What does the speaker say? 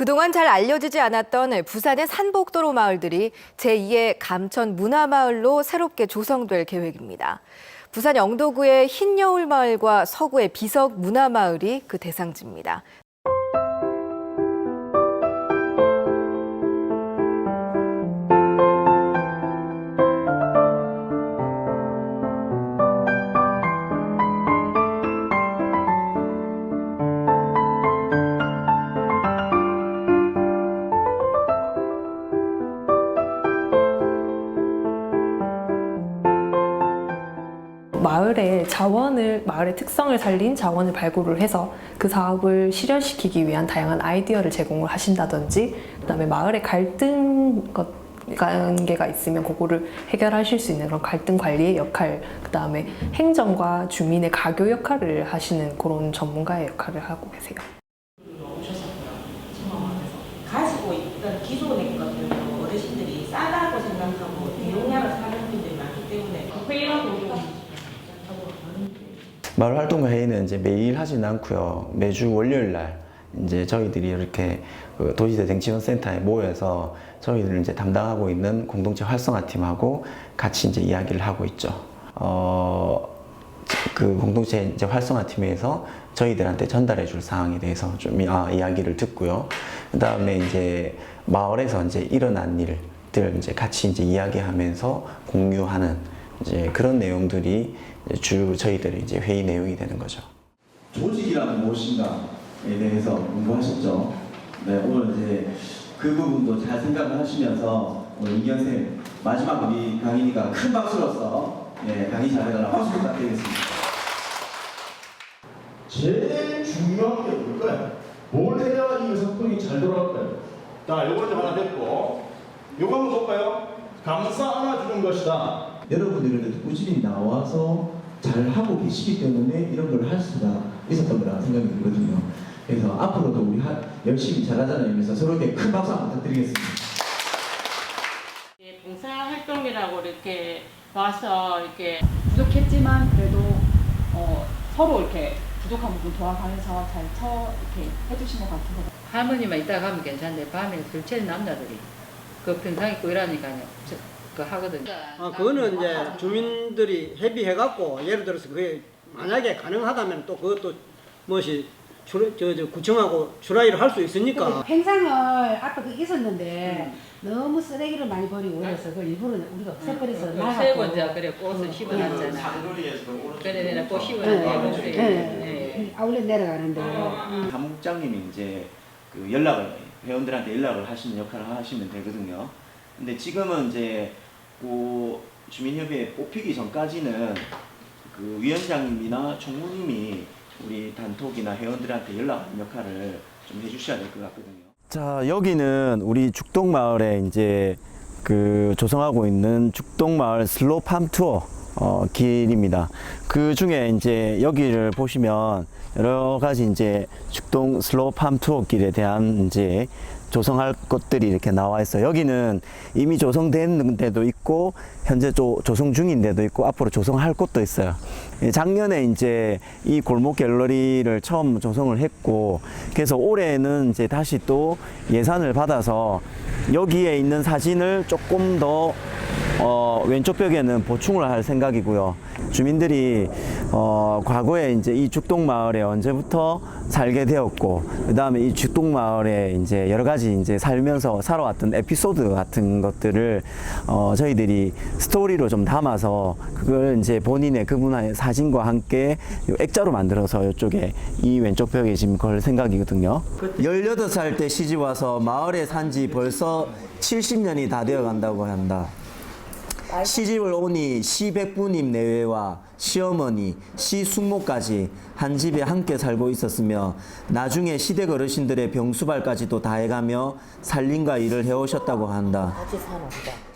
그동안 잘 알려지지 않았던 부산의 산복도로 마을들이 제2의 감천 문화마을로 새롭게 조성될 계획입니다. 부산 영도구의 흰여울 마을과 서구의 비석 문화마을이 그 대상지입니다. 마을의 자원을 마을의 특성을 살린 자원을 발굴을 해서 그 사업을 실현시키기 위한 다양한 아이디어를 제공을 하신다든지 그다음에 마을의 갈등 것 관계가 있으면 그거를 해결하실 수 있는 그런 갈등 관리의 역할 그 다음에 행정과 주민의 가교 역할을 하시는 그런 전문가의 역할을 하고 계세요. 가지고 있던 기존의 것들을 어르신들이 싸다고 생각하고 대용량을 사는 분들이 많기 때문에 회의하고 마을 활동가 회의는 이제 매일 하지는 않고요. 매주 월요일 날 이제 저희들이 이렇게 그 도시재생 지원센터에 모여서 저희들 이제 담당하고 있는 공동체 활성화 팀하고 같이 이제 이야기를 하고 있죠. 어, 그 공동체 이제 활성화 팀에서 저희들한테 전달해 줄 사항에 대해서 좀 아, 이야기를 듣고요. 그 다음에 이제 마을에서 이제 일어난 일들 이제 같이 이제 이야기하면서 공유하는 이제 그런 내용들이 이제 주 저희들의 이제 회의 내용이 되는 거죠. 조직이란 무엇인가에 대해서 공부하셨죠. 네, 오늘 이제 그 부분도 잘 생각을 하시면서 오늘 이기현 쌤 마지막 우리 강인이가 큰 박수로서 예, 강의 잘해달라고 박수 부탁드리겠습니다. 제일 중요한 게 뭘까요? 뭘 해야 이 의사소통이 잘 돌아갈까요? 자, 요거 이제 하나 됐고, 요거 한번 볼까요? 감싸 안아주는 것이다. 여러분들이 그래도 꾸준히 나와서 잘 하고 계시기 때문에 이런 걸 할 수가 있었던 거라 생각이 들거든요. 그래서 앞으로도 우리 하- 열심히 잘하자는 의미에서 서로에게 큰 박수 한번 부탁드리겠습니다. 예, 봉사활동이라고 이렇게 와서 이렇게 부족했지만 그래도 어, 서로 이렇게 부족한 부분 도와가면서 잘쳐 이렇게 해주신 것 같아서 할머니만 있다가 가면 괜찮은데 밤에 술 취한 남자들이 그 평상 입고 일하니까요. 저, 그 하거든요. 아, 그거는 이제 주민들이 협의해갖고 예를 들어서 그게 만약에 가능하다면 또 그것도 무엇이 출, 저, 저 구청하고 출하위를 할수 있으니까 행상을 앞에 그 있었는데 너무 쓰레기를 많이 버리고 그래서 그걸 일부러 우리가 없애버려서 세 나가고 번째 그래 꽃을 심어놨잖아. 그래 내가 꽃 네, 심어놨는데 네. 네. 아울렛 내려가는데 사무국장님이 이제 그 연락을 회원들한테 연락을 하시는 역할을 하시면 되거든요. 근데 지금은 이제 그 주민협의회 뽑히기 전까지는 그 위원장님이나 총무님이 우리 단톡이나 회원들한테 연락하는 역할을 좀 해주셔야 될 것 같거든요. 자 여기는 우리 죽동마을에 이제 그 조성하고 있는 죽동마을 슬로팜 투어 어, 길입니다. 그 중에 이제 여기를 보시면 여러 가지 이제 죽동 슬로팜 투어 길에 대한 이제 조성할 것들이 이렇게 나와 있어요. 여기는 이미 조성된 데도 있고 현재 조, 조성 중인 데도 있고 앞으로 조성할 곳도 있어요. 예, 작년에 이제 이 골목 갤러리를 처음 조성을 했고 그래서 올해는 이제 다시 또 예산을 받아서 여기에 있는 사진을 조금 더 어, 왼쪽 벽에는 보충을 할 생각이고요. 주민들이 어, 과거에 이제 이 죽동 마을에 언제부터 살게 되었고, 그 다음에 이 죽동 마을에 이제 여러 가지 이제 살면서 살아왔던 에피소드 같은 것들을 어, 저희들이 스토리로 좀 담아서 그걸 이제 본인의 그분의 사진과 함께 요 액자로 만들어서 이쪽에 이 왼쪽 벽에 지금 걸 생각이거든요. 18살 때 시집 와서 마을에 산 지 벌써 70년이 다 되어 간다고 한다. 시집을 오니 시백부님 내외와 시어머니, 시숙모까지 한 집에 함께 살고 있었으며 나중에 시댁 어르신들의 병수발까지도 다 해가며 살림과 일을 해오셨다고 한다. 같이 사나 보다